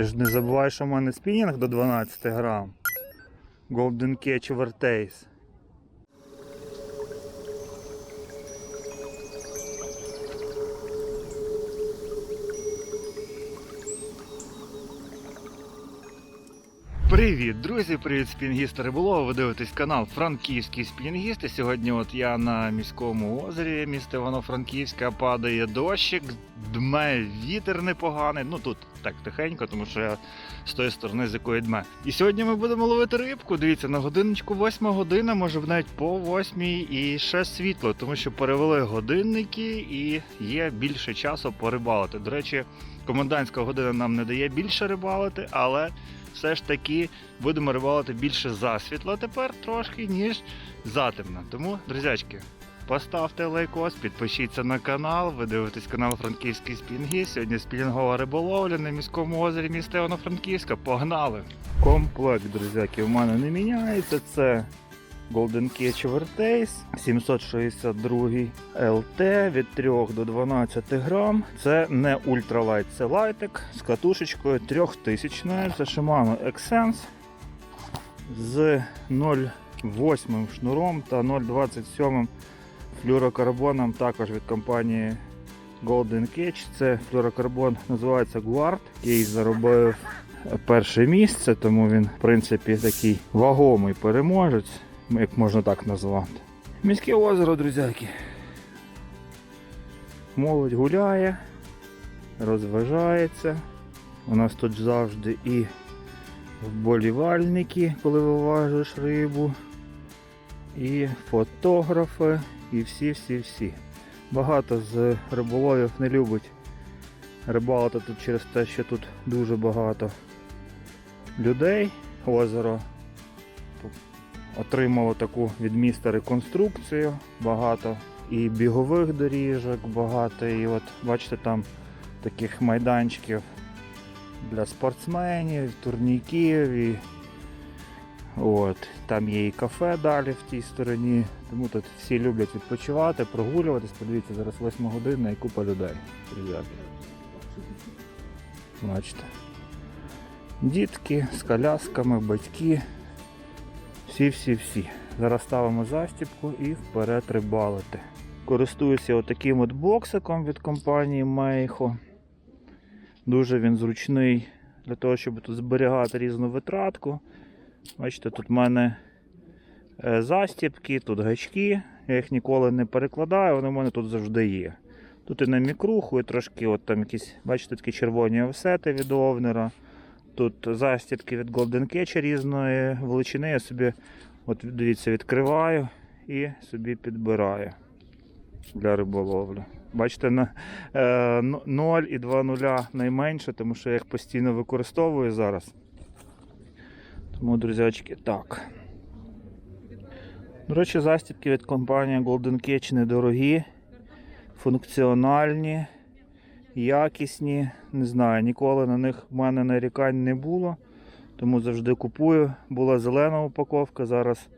Ти ж не забувай, що в мене спінінг до 12 грам. Golden Catch Vertace. Привіт, друзі! Привіт, спінгісти риболова. Ви дивитесь канал Франківський спінгіст. І сьогодні от я на міському озері, місто Івано-Франківська, падає дощик, дме вітер непоганий. Ну тут так тихенько, тому що я з тої сторони, з якої дме. І сьогодні ми будемо ловити рибку. Дивіться, на годиночку 8 година, може навіть по 8 і ще світло, тому що перевели годинники і є більше часу порибалити. До речі, комендантська година нам не дає більше рибалити, але все ж таки будемо рибалити більше засвітла тепер трошки, ніж затемно. Тому, друзячки, поставте лайкос, підпишіться на канал. Ви дивитесь канал Франківські Спінги. Сьогодні спінгова риболовля на міському озері міста Івано-Франківська. Погнали! Комплект, друзяки, в мене не міняється. Це Golden Catch Vertace 762 LT від 3 до 12 грам. Це не ультралайт, це лайтик з катушечкою 3000. Це Shimano Xsense з 0,8 шнуром та 0,27 флюрокарбоном також від компанії Golden Catch. Це флюрокарбон називається Guard, який заробив перше місце, тому він, в принципі, такий вагомий переможець як можна так назвати. Міське озеро, друзяки. Молодь гуляє, розважається. У нас тут завжди і вболівальники, коли виважуєш рибу, і фотографи, і всі-всі-всі. Багато з риболовів не любить рибалити тут через те, що тут дуже багато людей. Озеро отримало таку від міста реконструкцію, багато і бігових доріжок, багато і от бачите там таких майданчиків для спортсменів, турніків. І, от, там є і кафе далі в тій стороні. Тому тут всі люблять відпочивати, прогулюватись. Подивіться, зараз 8 година і купа людей. Ребята. Бачите. Дітки з колясками, батьки. Всі-всі-всі. Зараз ставимо застіпку і вперед рибалити. Користуюся отаким от боксиком від компанії Meiho. Дуже він зручний для того, щоб тут зберігати різну витратку. Бачите, тут в мене е, застіпки, тут гачки. Я їх ніколи не перекладаю, вони в мене тут завжди є. Тут і на мікруху, і трошки от там якісь, бачите, такі червоні офсети від овнера. Тут застібки від Golden Catch різної величини. Я собі, от дивіться, відкриваю і собі підбираю для риболовлі. Бачите, на е, 0 і 2 нуля найменше, тому що я їх постійно використовую зараз. Тому, друзячки, так. До речі, застібки від компанії Golden Catch недорогі, функціональні якісні. Не знаю, ніколи на них в мене нарікань не було. Тому завжди купую. Була зелена упаковка, зараз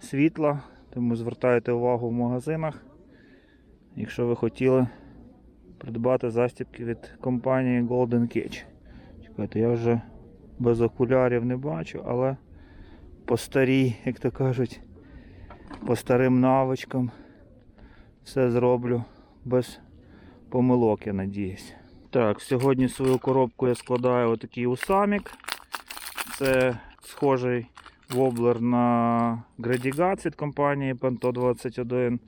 світла, тому звертайте увагу в магазинах. Якщо ви хотіли придбати застібки від компанії Golden Catch. Чекайте, я вже без окулярів не бачу, але по старій, як то кажуть, по старим навичкам все зроблю без помилок, я надіюсь. Так, сьогодні свою коробку я складаю отакий усамік. Це схожий воблер на Gradigat від компанії Pento 21.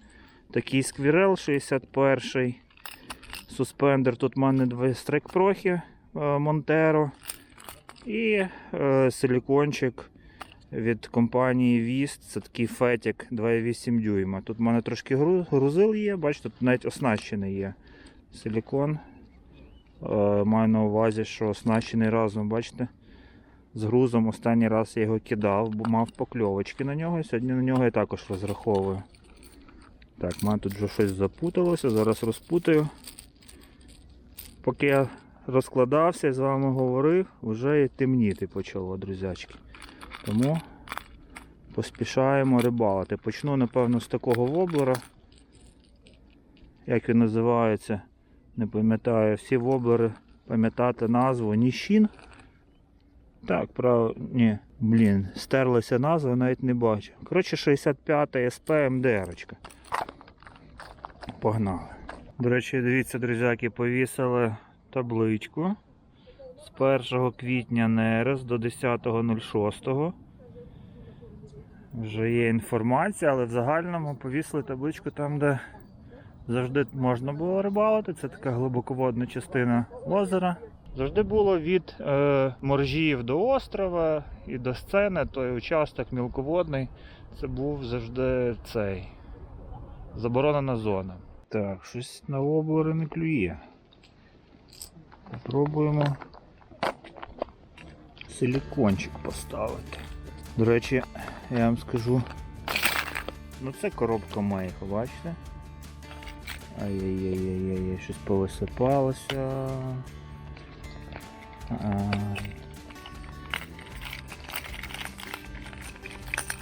Такий сквірел 61. Суспендер. Тут в мене два стрейкпрохи Монтеро. І е, силікончик від компанії Vist. Це такий фетік 2,8 дюйма. Тут в мене трошки грузил є, бачите, тут навіть оснащений є силікон. Е, маю на увазі, що оснащений разом, бачите, з грузом. Останній раз я його кидав, бо мав покльовочки на нього. Сьогодні на нього я також розраховую. Так, в мене тут вже щось запуталося, зараз розпутаю. Поки я розкладався і з вами говорив, вже і темніти почало, друзячки. Тому поспішаємо рибалити. Почну, напевно, з такого воблера. Як він називається, не пам'ятаю. Всі воблери пам'ятати назву Ніщін. Так, право, ні, блін, стерлася назва, навіть не бачу. Коротше, 65 СП МДРочка. Погнали. До речі, дивіться, друзяки, повісили табличку з 1 квітня НРС до 10.06. Вже є інформація, але в загальному повісили табличку там, де завжди можна було рибалити. Це така глибоководна частина озера. Завжди було від е, моржів до острова і до сцени, той участок мілководний. Це був завжди цей заборонена зона. Так, щось на облери не клює. Попробуємо силікончик поставити. До речі, я вам скажу. Ну це коробка мейха, бачите? Ай-яй-яй-яй-яй, щось повисипалося.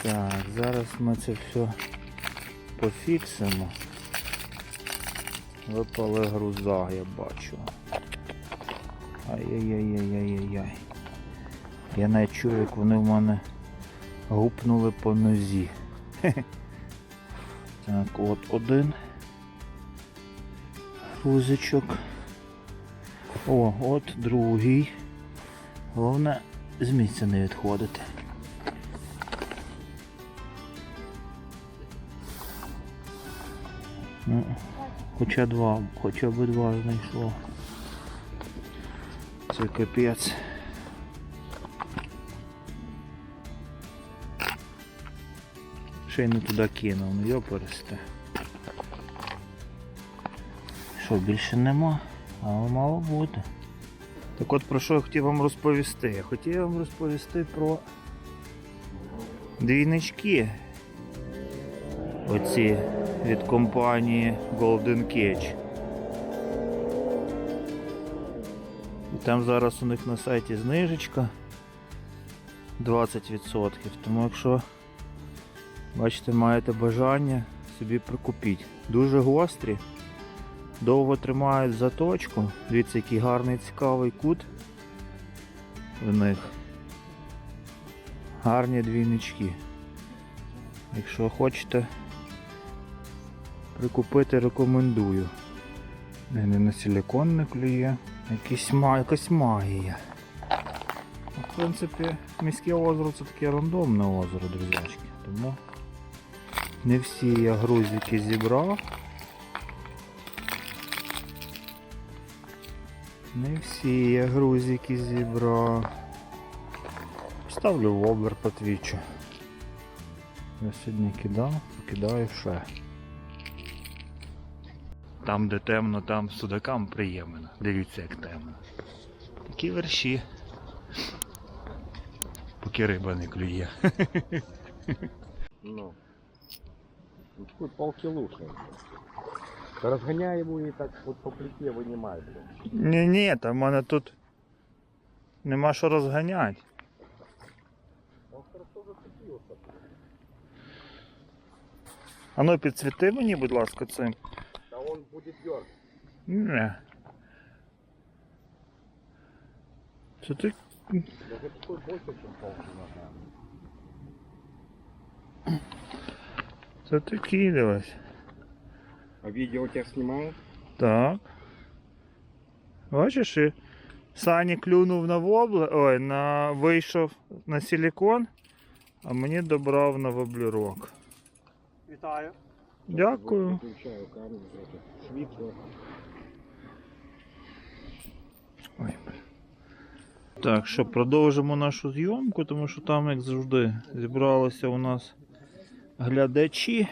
Так, зараз ми це все пофіксимо. Випали груза, я бачу. Ай-яй-яй-яй-яй-яй. Я навіть чую, як вони в мене гупнули по нозі. Так, от один грузичок. О, от другий. Головне з місця не відходити. Ну, хоча два, хоча б два знайшло. Це капець. Ще й не туди кинув, ну йопересте. Що, більше нема? Але мало бути. Так от про що я хотів вам розповісти? Я хотів вам розповісти про двійнички. Оці від компанії Golden Cage. І там зараз у них на сайті знижечка 20%. Тому якщо бачите, маєте бажання, собі прикупіть. Дуже гострі, довго тримають заточку. Дивіться, який гарний цікавий кут в них. Гарні двійнички. Якщо хочете прикупити, рекомендую. Не, на силикон не клює. Якась магія. В принципі, міське озеро це таке рандомне озеро, друзячки. Тому не всі я грузики зібрав. Не всі я грузики зібрав. Ставлю воблер по твічу. Я сьогодні кидав, покидаю ще. Там, де темно, там судакам приємно. Дивіться, як темно. Такі верші. Поки риба не клює. Ну. Ну, такой полкилушный. Разгоняй его и так вот по плите вынимай. Ні, ні, там в мене тут нема що розганяти. Он хорошо зацепился. А ну підсвіти мені, будь ласка, цим. Да он будет дергать. Ні. Це ти. Даже такой больше, чем полкилограмма. Це ти кидалась. А видео тебя снимают? Так. Бачиш, і Сані клюнув на вобле, ой, на вийшов на силікон, а мені добрав на воблерок. Вітаю. Дякую. Світло. Ой, бля. Так, що продовжимо нашу зйомку, тому що там, як завжди, зібралися у нас глядачі.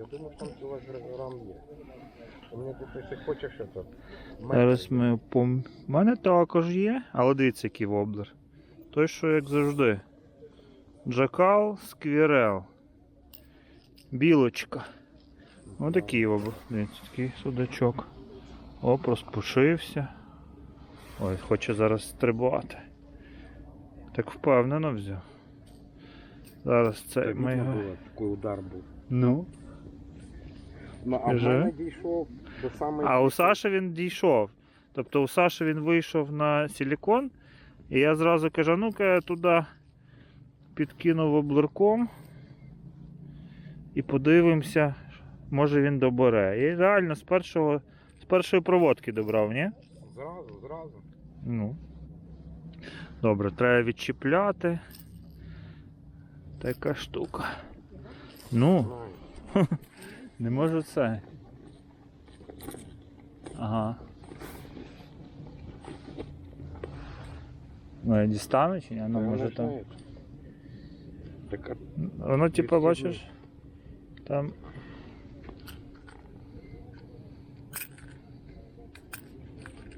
Я думаю, там килограмм есть. У меня тут, если хочешь, это... Зараз ми по... У мене також є, але дивіться, який воблер. Той, що як завжди. Джакал Сквірел. Білочка. Ось такий воблер. Дивіться, такий судачок. Оп, розпушився. Ой, хоче зараз стрибати. Так впевнено взяв. Зараз це Это ми видно його. было, такой удар был. Ну. Ну, а в Вже? мене дійшов до самої... А у Саші він дійшов. Тобто у Саші він вийшов на силікон І я зразу кажу, ну-ка я туди підкинув облирком і подивимося, може він добере. І реально з першого, з першої проводки добрав, ні? Зразу, зразу. Ну. Добре, треба відчіпляти. Така штука. Ну. не можу це. Ага. Ну, я дістану чи ні? Ну, Та може воно там. знає. Так а Воно, типа, Відстігну. бачиш, там.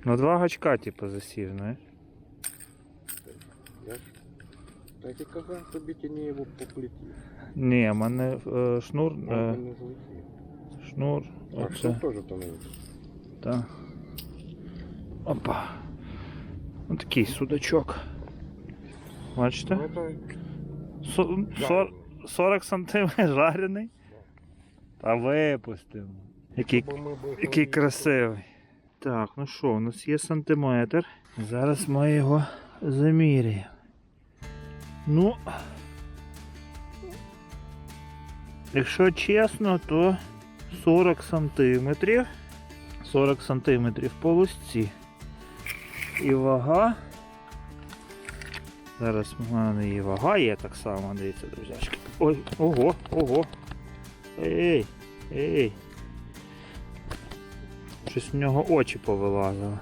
Ну, два гачка, типу, засів, знаєш. я ж... Так і казав, тобі тяні його по плиті. Ні, в мене е, шнур. А Е, він не злетів. Шнур. А що теж тонує? Так. Опа. Ось такий судачок. Бачите? Ну, Со- сор- 40 сантиметрів жарений. Та випустимо. Який, який красивий. Так, ну що, у нас є сантиметр. Зараз ми його заміряємо. Ну. Якщо чесно, то 40 сантиметрів. 40 сантиметрів по лусці. І вага. Зараз в мене і вага є так само, дивіться, друзячки. Ой, ого, ого. Ей, ей. Щось в нього очі повилазили.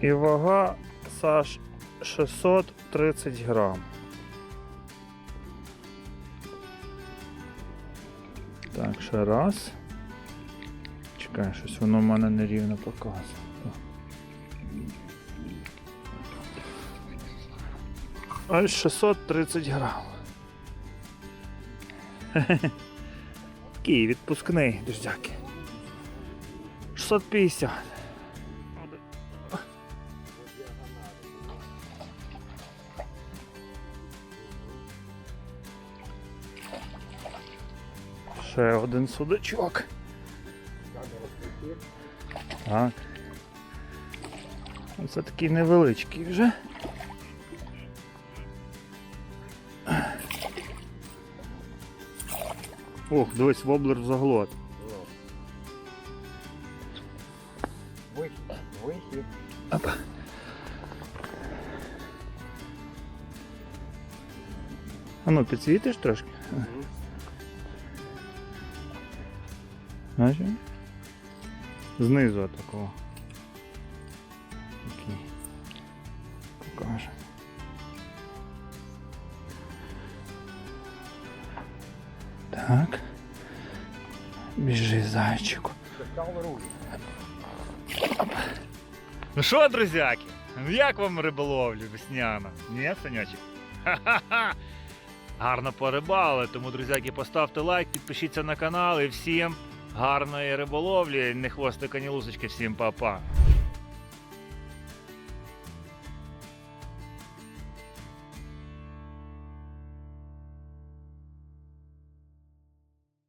І вага Саш 630 грам. Так, ще раз. Чекай, щось воно в мене нерівно показує. Ось 630 грам. Такий відпускний друзяки. 650. Ще один судачок. Так. Це такий невеличкий вже. Ох, дивись, воблер заглот. Вихід, вихід. А ну, підсвітиш трошки? Мгм. Бачиш? Знизу такого. Такий. Покажемо. Так. Біжи, зайчику. Ну що, друзяки, ну як вам риболовля весняна? Ні, Санячик? Ха-ха-ха! Гарно порибали, тому, друзяки, поставте лайк, підпишіться на канал і всім гарної риболовлі, не хвостика, ні лусочки, всім па-па.